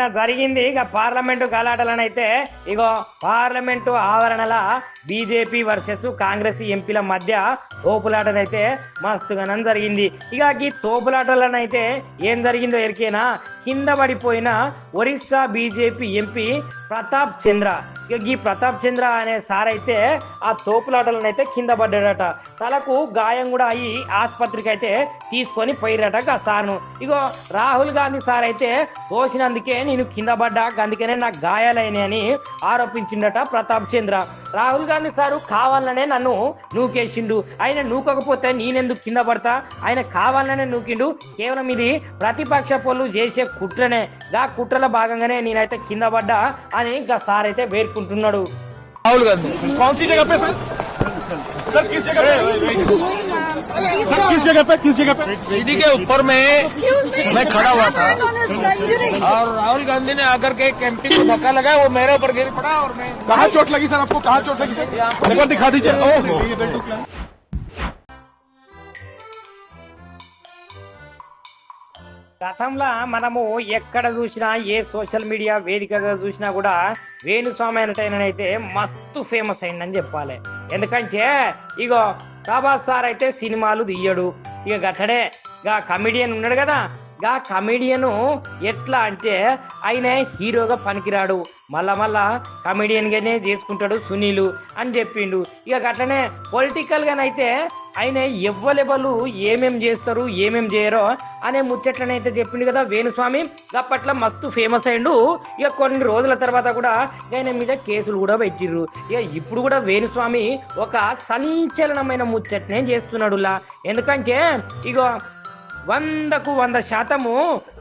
నిన్న జరిగింది ఇక పార్లమెంటు గలాటలనైతే ఇగో పార్లమెంటు ఆవరణల బీజేపీ వర్సెస్ కాంగ్రెస్ ఎంపీల మధ్య తోపులాటనైతే మస్తుగానం జరిగింది. ఇక ఈ తోపులాటలనైతే ఏం జరిగిందో ఎరికేనా కింద పడిపోయిన ఒరిస్సా బీజేపీ ఎంపీ ప్రతాప్ చంద్ర. ఇక ఈ ప్రతాప్ చంద్ర అనే సార్ అయితే ఆ తోపులాటలను అయితే కింద పడ్డాడట. తలకు గాయం కూడా అయ్యి ఆసుపత్రికి అయితే తీసుకొని పోయిరట ఆ సార్ను. ఇగో రాహుల్ గాంధీ సార్ అయితే తోసినందుకే నేను కింద పడ్డా అందుకనే నాకు గాయాలైనని ఆరోపించిండట ప్రతాప్ చంద్ర. రాహుల్ గాంధీ సారు కావాలనే నన్ను నూకేసిండు. ఆయన నూకకపోతే నేనెందుకు కింద పడతా? ఆయన కావాలనే నూకిండు. కేవలం ఇది ప్రతిపక్ష పనులు చేసే కుట్రనే. గా కుట్రల భాగంగానే నేనైతే కింద పడ్డా అని ఇంకా సార్ అయితే వేర్కుంటున్నాడు రాహుల్ గాంధీ. जगह पे सर सर किस जगह पे सर किस जगह पे किस जगह पे सीढ़ी के ऊपर में मैं खड़ा हुआ था इंजरी और राहुल गांधी ने आकर के एक एमपी को धक्का लगाया वो मेरे ऊपर गिर पड़ा और मैं कहाँ चोट लगी सर आपको कहाँ चोट लगी सर एक बार दिखा दीजिए ओहो గతంలో మనము ఎక్కడ చూసినా ఏ సోషల్ మీడియా వేదికగా చూసినా కూడా వేణుస్వామి ఎంటర్టైనర్ అయితే మస్తు ఫేమస్ అయిందని చెప్పాలి ఎందుకంటే ఇగో ప్రభాస్ సార్ అయితే సినిమాలు తీయడు. ఇక గట్టడే ఇక కమెడియన్ ఉన్నాడు కదా గా కమెడియను ఎట్లా అంటే ఆయన హీరోగా పనికిరాడు. మళ్ళా మళ్ళా కమెడియన్గానే చేసుకుంటాడు సునీలు అని చెప్పిండు. ఇక అట్లనే పొలిటికల్గానైతే ఆయన ఎవ్వలెవలు ఏమేం చేస్తారు ఏమేం చేయరో అనే ముచ్చట్లనైతే చెప్పిండు కదా వేణుస్వామి. అప్పట్లో మస్తు ఫేమస్ అయిండు ఇక కొన్ని రోజుల తర్వాత కూడా ఆయన మీద కేసులు కూడా పెట్టిర్రు. ఇక ఇప్పుడు కూడా వేణుస్వామి ఒక సంచలనమైన ముచ్చట్నే చేస్తున్నాడులా. ఎందుకంటే ఇగో వందకు వంద శాతము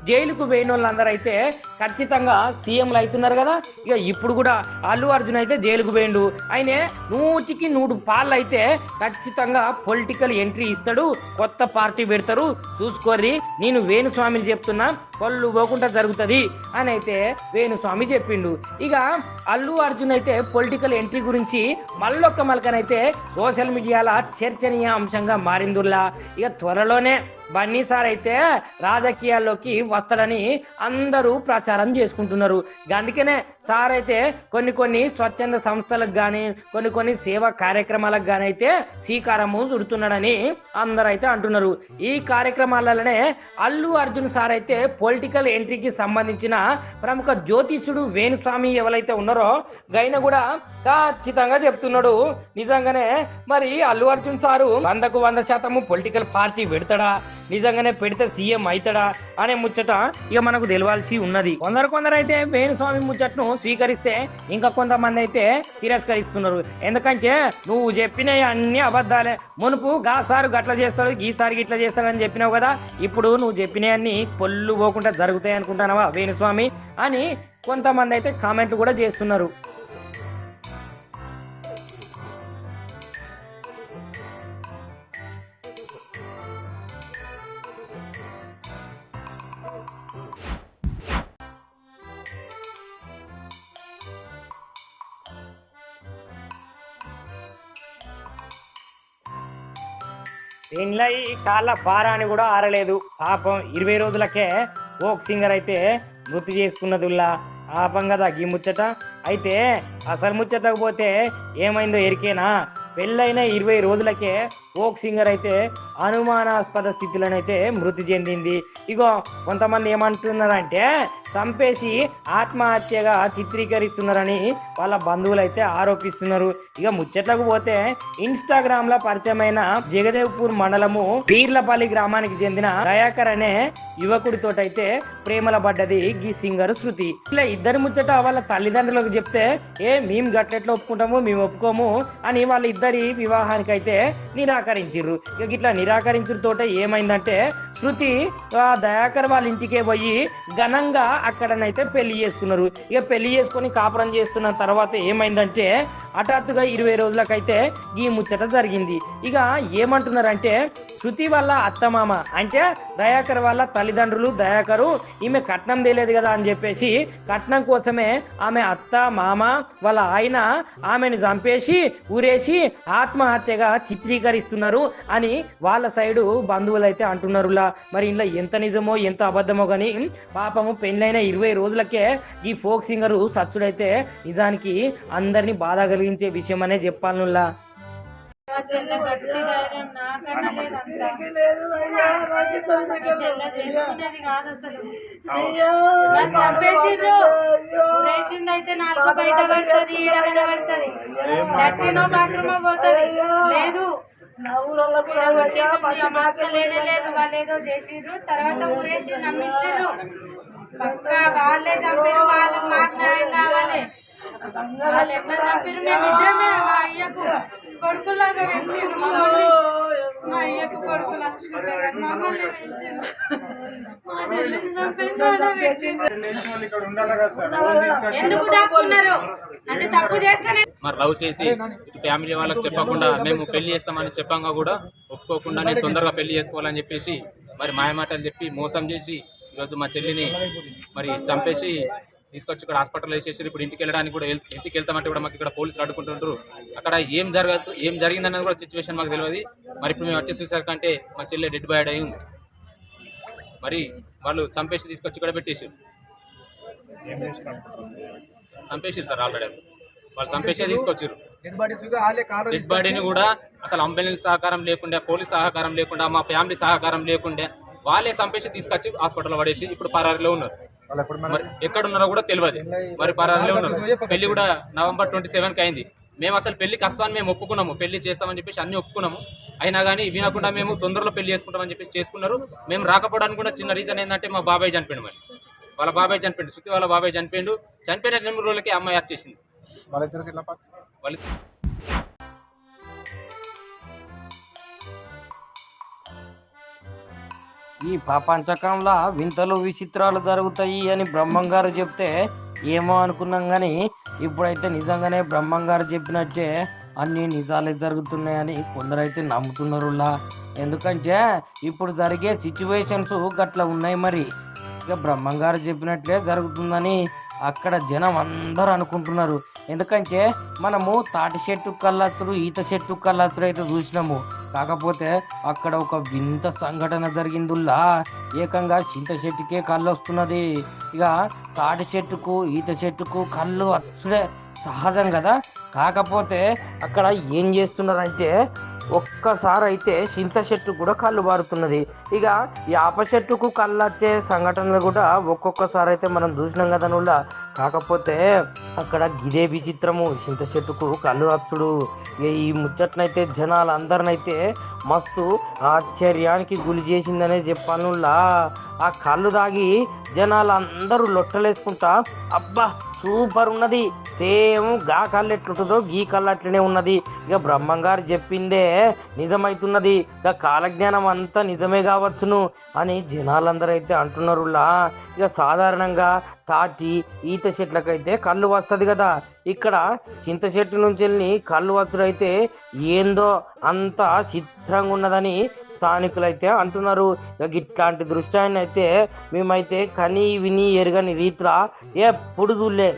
జైలుకు పోయిన వాళ్ళందరూ అయితే ఖచ్చితంగా సీఎంలు అవుతున్నారు కదా. ఇక ఇప్పుడు కూడా అల్లు అర్జున్ అయితే జైలుకు పోయిండు. ఆయన నూటికి నూరు పాళ్ళు అయితే ఖచ్చితంగా పొలిటికల్ ఎంట్రీ ఇస్తాడు. కొత్త పార్టీ పెడతారు. చూసుకోర్రి నేను వేణుస్వామిని చెప్తున్నా పళ్ళు పోకుండా జరుగుతుంది అని అయితే వేణుస్వామి చెప్పిండు. ఇక అల్లు అర్జున్ అయితే పొలిటికల్ ఎంట్రీ గురించి మళ్ళొక్క మలకనైతే సోషల్ మీడియాలో చర్చనీయ అంశంగా మారిందుల్లా ఇక త్వరలోనే బన్నీ సార్ అయితే రాజకీయాల్లోకి వస్తాడని అందరూ ప్రచారం చేసుకుంటున్నారు. అందుకనే సార్ అయితే కొన్ని కొన్ని స్వచ్ఛంద సంస్థలకు కానీ కొన్ని కొన్ని సేవా కార్యక్రమాలకు కానీ అయితే శ్రీకారము చుడుతున్నాడని అందరూ అయితే అంటున్నారు. ఈ కార్యక్రమాలలోనే అల్లు అర్జున్ సార్ అయితే పొలిటికల్ ఎంట్రీకి సంబంధించిన ప్రముఖ జ్యోతిష్యుడు వేణుస్వామి ఎవరైతే ఉన్నారో గైన కూడా ఖచ్చితంగా చెప్తున్నాడు. నిజంగానే మరి అల్లు అర్జున్ సారు వందకు వంద శాతము పొలిటికల్ పార్టీ పెడతాడా? నిజంగానే పెడితే సీఎం అవుతాడా అనే ముచ్చట ఇక మనకు తెలవాల్సి ఉన్నది. కొందరు కొందరు అయితే వేణుస్వామి ముచ్చట్ను స్వీకరిస్తే ఇంకా కొంతమంది అయితే తిరస్కరిస్తున్నారు. ఎందుకంటే నువ్వు చెప్పినవి అన్ని అబద్ధాలే. మునుపు గాసారు గట్ల చేస్తాడు ఈసారి గిట్ల చేస్తాడని చెప్పినావు కదా. ఇప్పుడు నువ్వు చెప్పినవన్నీ పొల్లు పోకుండా జరుగుతాయి అనుకుంటున్నావా వేణుస్వామి? అని కొంతమంది అయితే కామెంట్లు కూడా చేస్తున్నారు. దీనిలో ఈ కాళ్ళ పారాని కూడా ఆరలేదు. పాపం ఇరవై రోజులకే ఓక్ సింగర్ అయితే మృతి చేసుకున్నదుల్లా. పాపం కదా ఈ ముచ్చట. అయితే అసలు ముచ్చటకు పోతే ఏమైందో ఎరికేనా? పెళ్ళైన ఇరవై రోజులకే ఓక్ సింగర్ అయితే అనుమానాస్పద స్థితిలోనైతే మృతి చెందింది. ఇగో కొంతమంది ఏమంటున్నారంటే చంపేసి ఆత్మహత్యగా చిత్రీకరిస్తున్నారని వాళ్ళ బంధువులు అయితే ఆరోపిస్తున్నారు. ఇక ముచ్చట్లకు పోతే ఇన్స్టాగ్రామ్లో పరిచయమైన జగదేవ్పూర్ మండలము పీర్లపల్లి గ్రామానికి చెందిన దయాకర్ అనే యువకుడితోటైతే ప్రేమల పడ్డది గీ సింగర్ శృతి. ఇలా ఇద్దరి ముచ్చట వాళ్ళ తల్లిదండ్రులకు చెప్తే ఏ మేము గట్లెట్లా ఒప్పుకుంటాము? మేము ఒప్పుకోము? అని వాళ్ళ ఇద్దరి వివాహానికి అయితే నిరాకరించిర్రు. ఇక ఇట్లా నిరాకరించుతోటే ఏమైందంటే శృతి ఆ దయాకర్ వాళ్ళ ఇంటికే పోయి ఘనంగా అక్కడనైతే పెళ్ళి చేసుకున్నారు. ఇక పెళ్ళి చేసుకొని కాపురం చేస్తున్న తర్వాత ఏమైందంటే హఠాత్తుగా ఇరవై రోజులకైతే ఈ ముచ్చట జరిగింది. ఇక ఏమంటున్నారంటే శృతి వల్ల అత్తమామ. అంటే దయాకర్ వల్ల తల్లిదండ్రులు దయాకరు ఈమె కట్నం తెలియదు కదా అని చెప్పేసి కట్నం కోసమే ఆమె అత్త మామ వాళ్ళ ఆయన ఆమెను చంపేసి ఊరేసి ఆత్మహత్యగా చిత్రీకరిస్తున్నారు అని వాళ్ళ సైడు బంధువులు అయితే అంటున్నారులా. మరి ఇంట్లో ఎంత నిజమో ఎంత అబద్ధమో కానీ పాపము పెళ్ళైన ఇరవై రోజులకే ఈ ఫోక్ సింగరు సచ్చుడైతే నిజానికి అందరినీ బాధ కలిగించే విషయం అనే చెప్పాలనులా. చెల్ల గట్టి ధైర్యం నాకన్నా లేదంతా చెల్ల చెల్లె కాదు అసలు. నన్ను చంపేసిర్రు ఊరేసింది అయితే నాలుగు బయట పడుతుంది ఈడ కనబడుతుంది. లట్టినో బాత్రూమో పోతుంది. లేదు. ఈడ లేనే లేదు. వాళ్ళు ఏదో చేసిర్రు తర్వాత ఊరేసి నమ్మించిర్రు పక్క వాళ్ళే చంపారు వాళ్ళకి మాకు న్యాయం కావాలి. వాళ్ళు ఎట్లా చంపారు మేమిద్దరమే మా అయ్యకు కొడుకులాగా పెంచిండు మమ్మల్ని మా అయ్యకు కొడుకు చూడగా మమ్మల్ని పెంచిండు మా చెల్లిని చంపేసి ఎందుకు దాక్కున్నారు? అంటే తప్పు చేస్తేనే మరి లవ్ చేసి ఫ్యామిలీ వాళ్ళకి చెప్పకుండా మేము పెళ్ళి చేస్తామని చెప్పంగా కూడా ఒప్పుకోకుండానే తొందరగా పెళ్ళి చేసుకోవాలని చెప్పేసి మరి మాయమాటలు చెప్పి మోసం చేసి ఈరోజు మా చెల్లిని మరి చంపేసి తీసుకొచ్చి ఇక్కడ హాస్పిటల్ వేసేసి ఇప్పుడు ఇంటికి వెళ్ళడానికి కూడా ఇంటికి వెళ్తామంటే కూడా మాకు ఇక్కడ పోలీసులు అడ్డుకుంటుంటారు అక్కడ ఏం జరగదు ఏం జరిగిందన్నది కూడా సిచ్యువేషన్ మాకు తెలియదు. మరి ఇప్పుడు మేము వచ్చి చూసేసరికంటే మా చెల్లి డెడ్ బాయ్ అయి ఉంది. మరి వాళ్ళు చంపేసి తీసుకొచ్చి ఇక్కడ పెట్టేసారు. చంపేసారు సార్ ఆల్రెడీ వాళ్ళు చంపేసే తీసుకొచ్చారు. డెడ్ బాడీని కూడా అసలు అంబులెన్స్ సహకారం లేకుండా పోలీస్ సహకారం లేకుండా మా ఫ్యామిలీ సహకారం లేకుండా వాళ్ళే చంపేసి తీసుకొచ్చి హాస్పిటల్ పడేసి ఇప్పుడు పరారిలో ఉన్నారు. మరి ఎక్కడ ఉన్నారో కూడా తెలియదు మరి పరారిలో ఉన్నారు పెళ్ళి కూడా నవంబర్ ట్వంటీ సెవెన్కి అయింది. మేము అసలు పెళ్ళికి వస్తామని మేము ఒప్పుకున్నాము. పెళ్ళి చేస్తామని చెప్పేసి అన్ని ఒప్పుకున్నాము. అయినా కానీ వినకుండా మేము తొందరలో పెళ్ళి చేసుకుంటామని చెప్పేసి చేసుకున్నారు. మేము రాకపోవడానికి కూడా చిన్న రీజన్ ఏంటంటే మా బాబాయ్ చనిపోయిండు మరి. వాళ్ళ బాబాయ్ చనిపోయిండు. శృతి వాళ్ళ బాబాయ్ చనిపోయిండు. చనిపోయిన రెండు రోజులకి అమ్మాయి వచ్చేసింది వాళ్ళు ఈ ప్రపంచకంలో వింతలు విచిత్రాలు జరుగుతాయి అని బ్రహ్మంగారు చెప్తే ఏమో అనుకున్నాం కానీ ఇప్పుడైతే నిజంగానే బ్రహ్మంగారు చెప్పినట్టే అన్ని నిజాలే జరుగుతున్నాయని కొందరైతే నమ్ముతున్నారులా. ఎందుకంటే ఇప్పుడు జరిగే సిచ్యువేషన్స్ గట్ల ఉన్నాయి మరి. ఇక బ్రహ్మంగారు చెప్పినట్లే జరుగుతుందని అక్కడ జనం అందరూ అనుకుంటున్నారు. ఎందుకంటే మనము తాటి చెట్టు కళ్ళత్తులు ఈత చెట్టు కళ్ళత్తులు అయితే చూసినాము. కాకపోతే అక్కడ ఒక వింత సంఘటన జరిగిందిలా ఏకంగా చింత చెట్టుకే కళ్ళు వస్తున్నది ఇక తాటి చెట్టుకు ఈత చెట్టుకు కళ్ళు వచ్చుడే సహజం కదా. కాకపోతే అక్కడ ఏం చేస్తున్నారంటే ఒక్కసారి అయితే చింత చెట్టు కూడా కళ్ళు బారుతున్నది. ఇక యాప చెట్టుకు కళ్ళొచ్చే సంఘటనలు కూడా ఒక్కొక్కసారి అయితే మనం చూసినాం కదా నువ్వులా కాకపోతే అక్కడ గిదే విచిత్రము. చింత చెట్టుకు కళ్ళు వచ్చుడు ఈ ముచ్చట్నైతే జనాలు అందరినైతే మస్తు ఆశ్చర్యానికి గురి చేసిందనే చెప్పానులా ఆ కళ్ళు దాగి జనాలు అందరూ లొట్టలేసుకుంటా అబ్బా సూపర్ ఉన్నది. సేమ్గా కళ్ళు ఎట్లుంటుందో గీ కళ్ళు అట్లనే ఉన్నది. ఇక బ్రహ్మంగారు చెప్పిందే నిజమైతున్నది. ఇక కాలజ్ఞానం అంతా నిజమే కావచ్చును అని జనాలందరూ అయితే అంటున్నారులా ఇక సాధారణంగా తాటి ఈత చెట్లకైతే కళ్ళు వస్తుంది కదా. ఇక్కడ చింత చెట్టు నుంచి వెళ్ళి కళ్ళు వచ్చుడైతే ఏందో అంత చిత్రంగా ఉన్నదని స్థానికులైతే అంటున్నారు. ఇక ఇట్లాంటి దృశ్యాన్ని అయితే మేమైతే కని విని ఎరగని రీతిలో ఎప్పుడు చూడలే.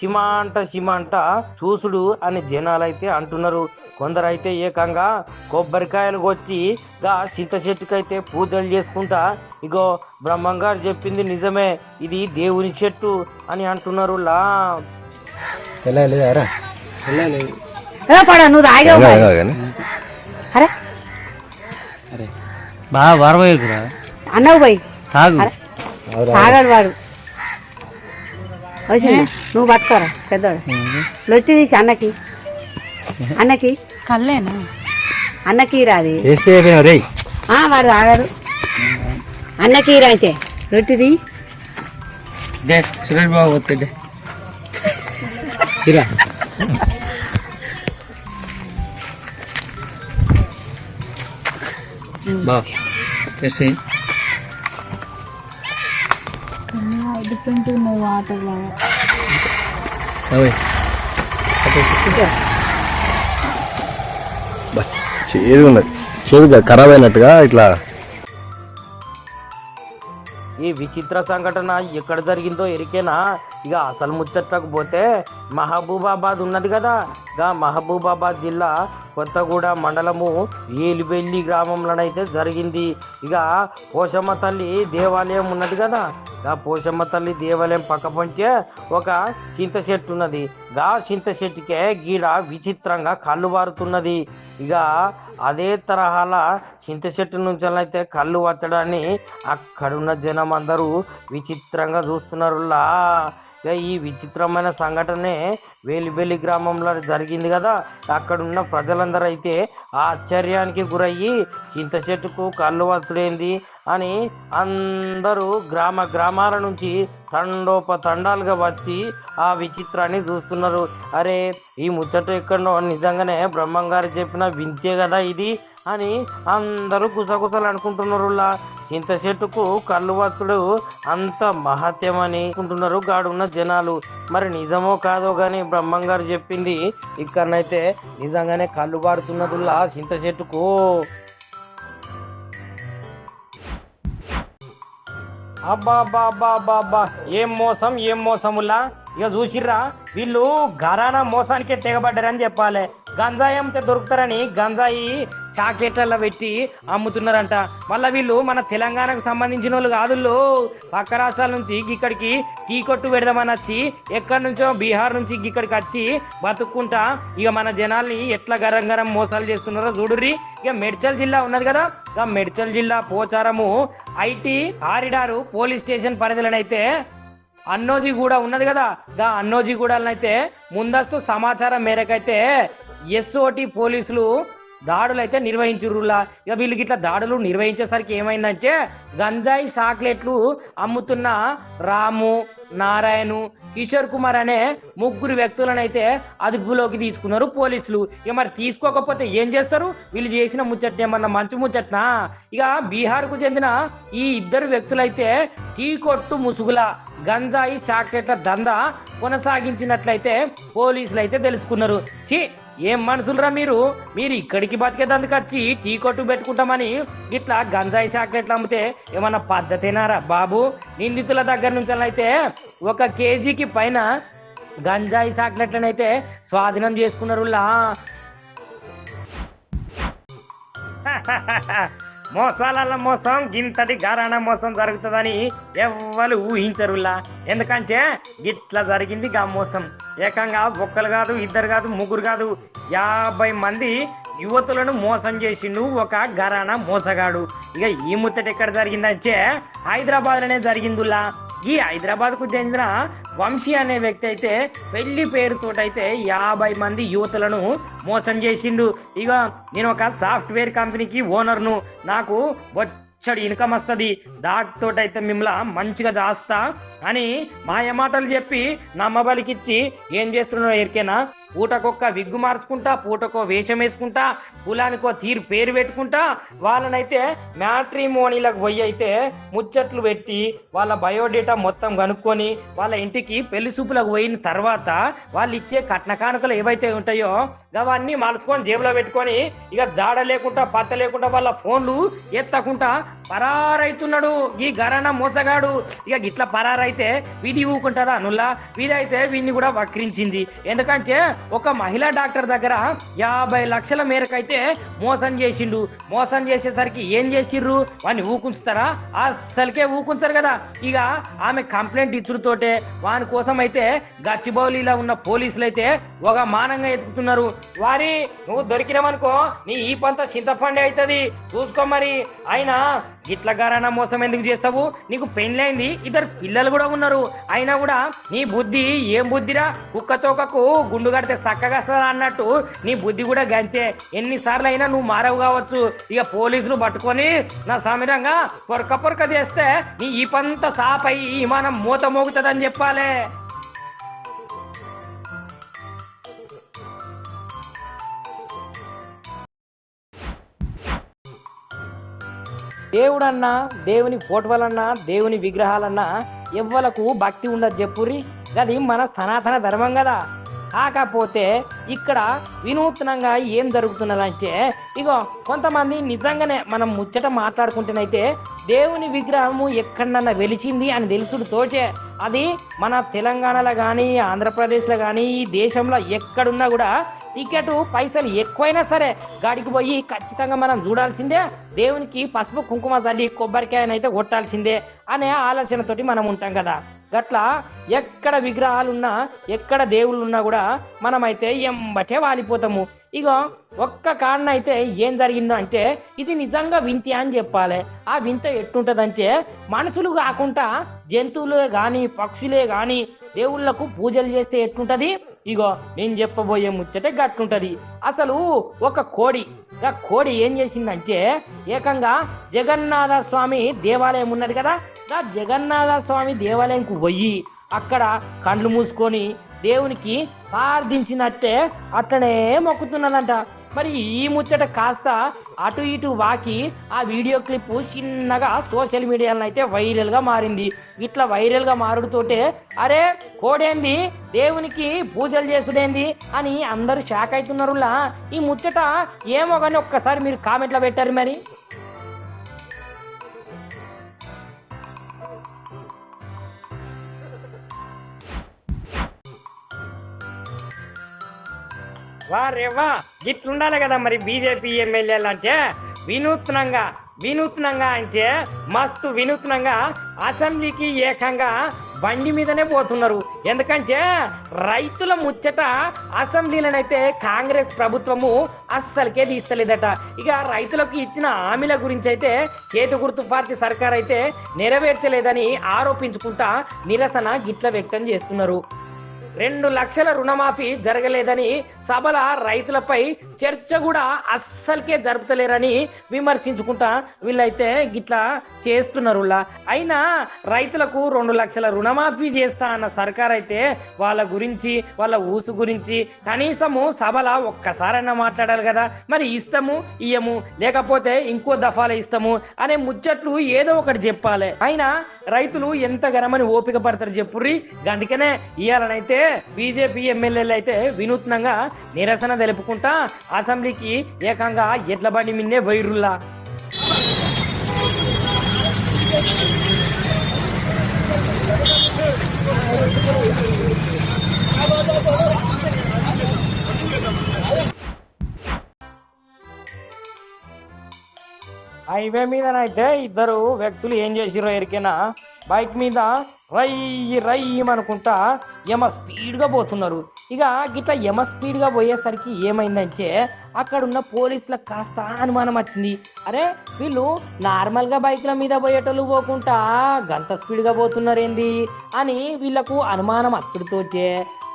గిదే సిమాంట సిమాంట చూసుడు అని జనాలైతే అంటున్నారు. కొందరైతే ఏకంగా కొబ్బరికాయలు కొట్టి గా చింత చెట్టుకైతే పూజలు చేసుకుంటా ఇగో బ్రహ్మంగారు చెప్పింది నిజమే ఇది దేవుని చెట్టు అని అంటున్నారు లా. పడా నువ్వు తాగావు అరే. బాగా వరవయ్యకురా అన్నవు పోయి. తాగు. తాగాడు వాడు. వచ్చిందా నువ్వు పట్టుకోరా పెద్దోడు. లొచ్చి తీసి అన్నకి. అన్నకి? కల్లేనా అన్నకి రాది వాడు తాగాడు. అన్నకి రా అయితే. రొట్టిది దే సురేష్ బాబు వస్తుంది ఇరా బా టెస్ట్ డిఫరెంట్ ఉన్నాయి వాటర్ లాగా. చేదు ఉన్నది చేదు కాదు, ఖరాబ్ అయినట్టుగా ఇట్లా ఈ విచిత్ర సంఘటన ఎక్కడ జరిగిందో ఎరికేనా? ఇక అసలు ముచ్చట్లకు పోతే మహబూబాబాద్ ఉన్నది కదా. గా మహబూబాబాద్ జిల్లా కొత్తగూడ మండలము ఏలిబెల్లి గ్రామంలోనైతే జరిగింది. ఇక పోషమ్మ తల్లి దేవాలయం ఉన్నది కదా. గా పోషమ్మ తల్లి దేవాలయం పక్క పంచే ఒక చింత చెట్టు ఉన్నది. గా చింత చెట్టుకే గీడ విచిత్రంగా కళ్ళు వారుతున్నది. ఇక అదే తరహాల చింత చెట్టు నుంచి అయితే కళ్ళు వచ్చడాన్ని అక్కడున్న జనం అందరూ విచిత్రంగా చూస్తున్నారులా. ఇక ఈ విచిత్రమైన సంఘటనే వేలిబెల్లి గ్రామంలో జరిగింది కదా. అక్కడున్న ప్రజలందరూ అయితే ఆశ్చర్యానికి గురయ్యి చింత చెట్టుకు కళ్ళు వత్తుడేంది? అని అందరూ గ్రామ గ్రామాల నుంచి తండోపతండాలుగా వచ్చి ఆ విచిత్రాన్ని చూస్తున్నారు. అరే ఈ ముచ్చట ఎక్కడో నిజంగానే బ్రహ్మం గారు చెప్పిన వింతే కదా ఇది అని అందరూ గుసగుసలు అనుకుంటున్నారులా. చింత చెట్టుకు కళ్ళు వత్తుడు అంత మహత్యమని అనుకుంటున్నారు గాడున్న జనాలు. మరి నిజమో కాదో కానీ బ్రహ్మం గారు చెప్పింది ఇక్కడనైతే నిజంగానే కళ్ళు పారుతున్నదిలా చింత చెట్టుకు. అబ్బా ఏం మోసం ఏం మోసములా? ఇక చూసిర్రా వీళ్ళు ఘరానా మోసానికే తెగబడ్డారని చెప్పాలి. గంజాయి అమ్మితే దొరుకుతారని గంజాయి చాక్లెట్లలో పెట్టి అమ్ముతున్నారంట. మళ్ళీ వీళ్ళు మన తెలంగాణకు సంబంధించిన వాళ్ళు కాదుళ్ళు పక్క రాష్ట్రాల నుంచి ఇక్కడికి టీ కొట్టు పెడదామని వచ్చి ఎక్కడి నుంచో బీహార్ నుంచి ఇక్కడికి వచ్చి బతుక్కుంటా. ఇక మన జనాల్ని ఎట్లా గరం గరం మోసాలు చేస్తున్నారో చూడుర్రి. ఇక మెడ్చల్ జిల్లా ఉన్నది కదా మెడ్చల్ జిల్లా పోచారము ఐటీ ఆరిడారు పోలీస్ స్టేషన్ పరిధిలోనైతే అన్నోజీ కూడా ఉన్నది కదా గా అన్నోజీ గూడాలనైతే ముందస్తు సమాచారం మేరకైతే ఎస్ఓటి పోలీసులు దాడులు అయితే నిర్వహించురులా ఇక వీళ్ళకి ఇట్లా దాడులు నిర్వహించేసరికి ఏమైందంటే గంజాయి చాక్లెట్లు అమ్ముతున్న రాము నారాయణు కిషోర్ కుమార్ అనే ముగ్గురు వ్యక్తులను అయితే అదుపులోకి తీసుకున్నారు పోలీసులు. ఇక మరి తీసుకోకపోతే ఏం చేస్తారు? వీళ్ళు చేసిన ముచ్చట్న ఏమన్నా మంచి ముచ్చట్నా? ఇక బీహార్కు చెందిన ఈ ఇద్దరు వ్యక్తులైతే టీ కొట్టు ముసుగుల గంజాయి చాక్లెట్ల దందా కొనసాగించినట్లయితే పోలీసులు అయితే తెలుసుకున్నారు. ఛీ! ఏం మనుషులరా మీరు? మీరు ఇక్కడికి బతికేదందుకు వచ్చి టీ కొట్టు పెట్టుకుంటామని ఇట్లా గంజాయి చాక్లెట్లు అమ్మితే ఏమన్నా పద్ధతేనారా బాబు? నిందితుల దగ్గర నుంచి అయితే ఒక కేజీకి పైన గంజాయి చాక్లెట్లనైతే స్వాధీనం చేసుకున్నారులా మోసాల మోసం గింతటి గారాణ మోసం జరుగుతుందని ఎవ్వరు ఊహించరులా. ఎందుకంటే గిట్లా జరిగింది గా మోసం. ఏకంగా ఒక్కరు కాదు ఇద్దరు కాదు ముగ్గురు కాదు యాభై మంది యువతులను మోసం చేసిండు ఒక గరాణ మోసగాడు. ఇక ఈ ముచ్చట ఎక్కడ జరిగిందంటే హైదరాబాద్లోనే జరిగిందిలా. ఈ హైదరాబాద్కు చెందిన వంశీ అనే వ్యక్తి అయితే పెళ్ళి పేరుతోటైతే యాభై మంది యువతులను మోసం చేసిండు. ఇక నేను ఒక సాఫ్ట్వేర్ కంపెనీకి ఓనర్ను. నాకు వచ్చడి ఇన్కమ్ వస్తుంది. దాటితోటైతే మిమ్మల్ని మంచిగా చేస్తా అని మాయ మాటలు చెప్పి నమ్మబలికిచ్చి ఏం చేస్తున్నావు ఎరికేనా పూటకొక్క విగ్గు మార్చుకుంటా పూటకో వేషం వేసుకుంటా కులానికో తీరు పేరు పెట్టుకుంటా వాళ్ళనైతే మ్యాట్రిమోనీలకు పోయి అయితే ముచ్చట్లు పెట్టి వాళ్ళ బయోడేటా మొత్తం కనుక్కొని వాళ్ళ ఇంటికి పెళ్ళి చూపులకు పోయిన తర్వాత వాళ్ళు ఇచ్చే కట్న కానుకలు ఏవైతే ఉంటాయో అవన్నీ మలుచుకొని జేబులో పెట్టుకొని ఇక జాడ లేకుండా పత్త లేకుండా వాళ్ళ ఫోన్లు ఎత్తకుండా పరారైతున్నాడు ఈ గరణ మోసగాడు. ఇక గిట్ల పరారైతే వీధి ఊకుంటారా నుల్లా? వీధైతే వీడిని కూడా వక్రించింది. ఎందుకంటే ఒక మహిళా డాక్టర్ దగ్గర యాభై లక్షల మేరకైతే మోసం చేసిండు. మోసం చేసేసరికి ఏం చేసిర్రు? వాడిని ఊకుంచుతారా? అస్సలకే ఊకుంచారు కదా. ఇక ఆమె కంప్లైంట్ ఇచ్చుడుతోటే వాని కోసం అయితే గచ్చిబౌలిలో ఉన్న పోలీసులు అయితే ఒక మానంగా ఎదుగుతున్నారు. వారి నువ్వు దొరికినావనుకో నీ ఈ పంత చింతపండే అవుతుంది చూసుకో మరి. అయినా ఇట్ల గారాన మోసం ఎందుకు చేస్తావు? నీకు పెళ్ళైంది ఇద్దరు పిల్లలు కూడా ఉన్నారు. అయినా కూడా నీ బుద్ధి ఏం బుద్ధిరా? కుక్క తోకకు గుండు కడితే చక్కగా అన్నట్టు నీ బుద్ధి కూడా గంతే. ఎన్నిసార్లు అయినా నువ్వు మారవు కావచ్చు. ఇక పోలీసులు పట్టుకొని నా సమీరంగా పొరక పొరక చేస్తే నీ ఈ పంత సాపై ఈ విమానం మూత మోగుతుందని చెప్పాలే. దేవుడన్నా దేవుని ఫోటోలన్నా దేవుని విగ్రహాలన్నా ఎవ్వలకు భక్తి ఉండదు చెప్పురి అది మన సనాతన ధర్మం కదా. కాకపోతే ఇక్కడ వినూత్నంగా ఏం జరుగుతున్నదంటే ఇగో కొంతమంది నిజంగానే మనం ముచ్చట మాట్లాడుకుంటేనైతే దేవుని విగ్రహము ఎక్కడన్నా వెలిచింది అని తెలుసుడు తోచే అది మన తెలంగాణలో కానీ ఆంధ్రప్రదేశ్లో కానీ ఈ దేశంలో ఎక్కడున్నా కూడా టికెట్ పైసలు ఎక్కువైనా సరే గాడికి పోయి ఖచ్చితంగా మనం చూడాల్సిందే. దేవునికి పసుపు కుంకుమ చల్లి కొబ్బరికాయనైతే కొట్టాల్సిందే అనే ఆలోచనతోటి మనం ఉంటాం కదా. గట్లా ఎక్కడ విగ్రహాలు ఉన్నా ఎక్కడ దేవుళ్ళు ఉన్నా కూడా మనమైతే ఎంబటే వాలిపోతాము. ఇగో ఒక్క కారణ అయితే ఏం జరిగిందో అంటే ఇది నిజంగా వింత అని చెప్పాలి. ఆ వింత ఎట్టుంటదంటే మనుషులు కాకుండా జంతువులే కానీ పక్షులే కానీ దేవుళ్ళకు పూజలు చేస్తే ఎట్లుంటది ఇగో నేను చెప్పబోయే ముచ్చటే గట్టుంటది. అసలు ఒక కోడి ఆ కోడి ఏం చేసిందంటే ఏకంగా జగన్నాథ స్వామి దేవాలయం ఉన్నది కదా ఆ జగన్నాథ స్వామి దేవాలయంకు పోయి అక్కడ కండ్లు మూసుకొని దేవునికి ప్రార్థించినట్టే అట్లనే మొక్కుతున్నదంట. మరి ఈ ముచ్చట కాస్త అటు ఇటు వాకి ఆ వీడియో క్లిప్ చిన్నగా సోషల్ మీడియాలో అయితే వైరల్గా మారింది. ఇట్లా వైరల్గా మారుడుతోటే అరే కోడేంది? దేవునికి పూజలు చేసుడేంది? అని అందరూ షాక్ అవుతున్నారులా ఈ ముచ్చట ఏమో కానీ ఒక్కసారి మీరు కామెంట్లో పెట్టారు మరి. వారేవా గిట్లుండాలి కదా మరి బీజేపీ ఎమ్మెల్యేలు అంటే. వినూత్నంగా వినూత్నంగా అంటే మస్తు వినూత్నంగా అసెంబ్లీకి ఏకంగా బండి మీదనే పోతున్నారు. ఎందుకంటే రైతుల ముచ్చట అసెంబ్లీలనైతే కాంగ్రెస్ ప్రభుత్వము అస్సలకే తీస్తలేదట. ఇక రైతులకు ఇచ్చిన హామీల గురించి అయితే చేతి గుర్తు పార్టీ సర్కార్ అయితే నెరవేర్చలేదని ఆరోపించుకుంటా నిరసన గిట్ల వ్యక్తం చేస్తున్నారు. రెండు లక్షల రుణమాఫీ జరగలేదని సభల రైతులపై చర్చ కూడా అస్సలకే జరుపుతలేరని విమర్శించుకుంటా వీళ్ళైతే గిట్లా చేస్తున్నారు అయినా రైతులకు రెండు లక్షల రుణమాఫీ చేస్తా అన్న సర్కార్ అయితే వాళ్ళ గురించి వాళ్ళ ఊసు గురించి కనీసము సభల ఒక్కసారైనా మాట్లాడాలి కదా. మరి ఇస్తాము ఇయ్యము లేకపోతే ఇంకో దఫాల ఇస్తాము అనే ముచ్చట్లు ఏదో ఒకటి చెప్పాలి. అయినా రైతులు ఎంత గనమని ఓపిక పడతారు చెప్పుర్రి. గందుకనే ఇయ్యాలనైతే బీజేపీ ఎమ్మెల్యేలు అయితే వినూత్నంగా నిరసన తెలుపుకుంటా అసెంబ్లీకి ఏకంగా ఎడ్ల బండి మిన్నే వైరుల్లా హైవే మీదనైతే ఇద్దరు వ్యక్తులు ఏం చేసిరో ఎరికైనా? బైక్ మీద రయ్యి రయ్యమనుకుంటా యమ స్పీడ్గా పోతున్నారు. ఇక గిట్లా యమ స్పీడ్గా పోయేసరికి ఏమైందంటే అక్కడ ఉన్న పోలీసులకు కాస్త అనుమానం వచ్చింది. అరే వీళ్ళు నార్మల్గా బైక్ల మీద పోయేటోళ్ళు పోకుండా గంత స్పీడ్గా పోతున్నారేంది అని వీళ్ళకు అనుమానం అచ్చుడుతోచే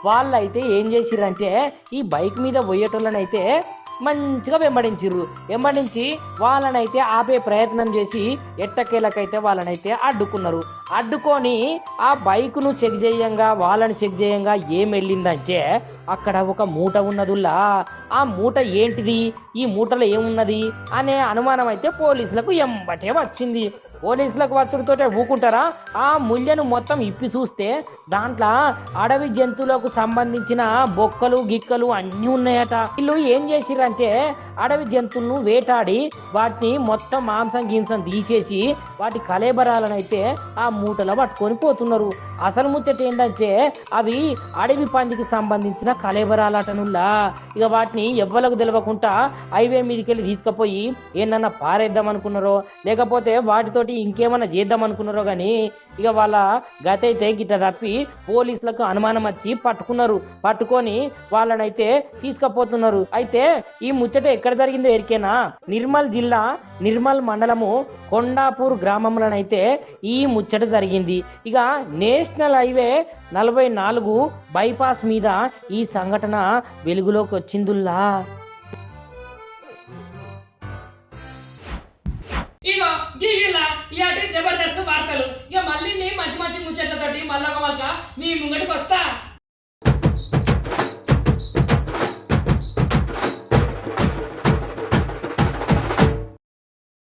వాళ్ళైతే ఏం చేసిరంటే ఈ బైక్ మీద పోయేటోళ్ళనైతే మంచిగా వెంబడించారు వెంబడించి వాళ్ళనైతే ఆపే ప్రయత్నం చేసి ఎట్టకేలకైతే వాళ్ళనైతే అడ్డుకున్నారు. అడ్డుకొని ఆ బైక్ను చెక్ చేయంగా వాళ్ళని చెక్ చేయంగా ఏం వెళ్ళిందంటే అక్కడ ఒక మూట ఉన్నదుల్లా. ఆ మూట ఏంటిది? ఈ మూటలో ఏమున్నది? అనే అనుమానం అయితే పోలీసులకు ఎంబటే వచ్చింది. పోలీసులకు వచ్చుడితోటే ఊకుంటారా? ఆ ముల్యను మొత్తం ఇప్పి చూస్తే దాంట్లో అడవి జంతువులకు సంబంధించిన బొక్కలు గిక్కలు అన్నీ ఉన్నాయట. వీళ్ళు ఏం చేసిరంటే అడవి జంతువులను వేటాడి వాటిని మొత్తం మాంసం గింసం తీసేసి వాటి కలేబరాలనైతే ఆ మూటలో పట్టుకొని పోతున్నారు. అసలు ముచ్చట ఏంటంటే అవి అడవి పందికి సంబంధించిన కలేబరాలటనుల్లా ఇక వాటిని ఎవ్వలకు తెలియకుండా హైవే మీదకి వెళ్ళి తీసుకుపోయి ఏమన్నా పారేద్దాం అనుకున్నారో లేకపోతే వాటితోటి ఇంకేమన్నా చేద్దాం అనుకున్నారో కానీ ఇక వాళ్ళ గత అయితే గిట్ట తప్పి పోలీసులకు అనుమానం వచ్చి పట్టుకున్నారు. పట్టుకొని వాళ్ళనైతే తీసుకుపోతున్నారు. అయితే ఈ ముచ్చట ఎక్కడ జరిగిందో ఎరికేనా? నిర్మల్ జిల్లా నిర్మల్ మండలము కొండాపూర్ గ్రామంలోనైతే ఈ ముచ్చట జరిగింది. ఇక నేషనల్ హైవే నలభై నాలుగు బైపాస్ మీద ఈ సంఘటన వెలుగులోకి వచ్చిందుల్లా? ఇగో గీలా ఇలాంటి జబర్దస్త్ వార్తలు. ఇక మళ్ళీ మంచి మంచి ముచ్చట్లతోటి మళ్ళీ ఒక వాళ్ళ మీ ముంగటి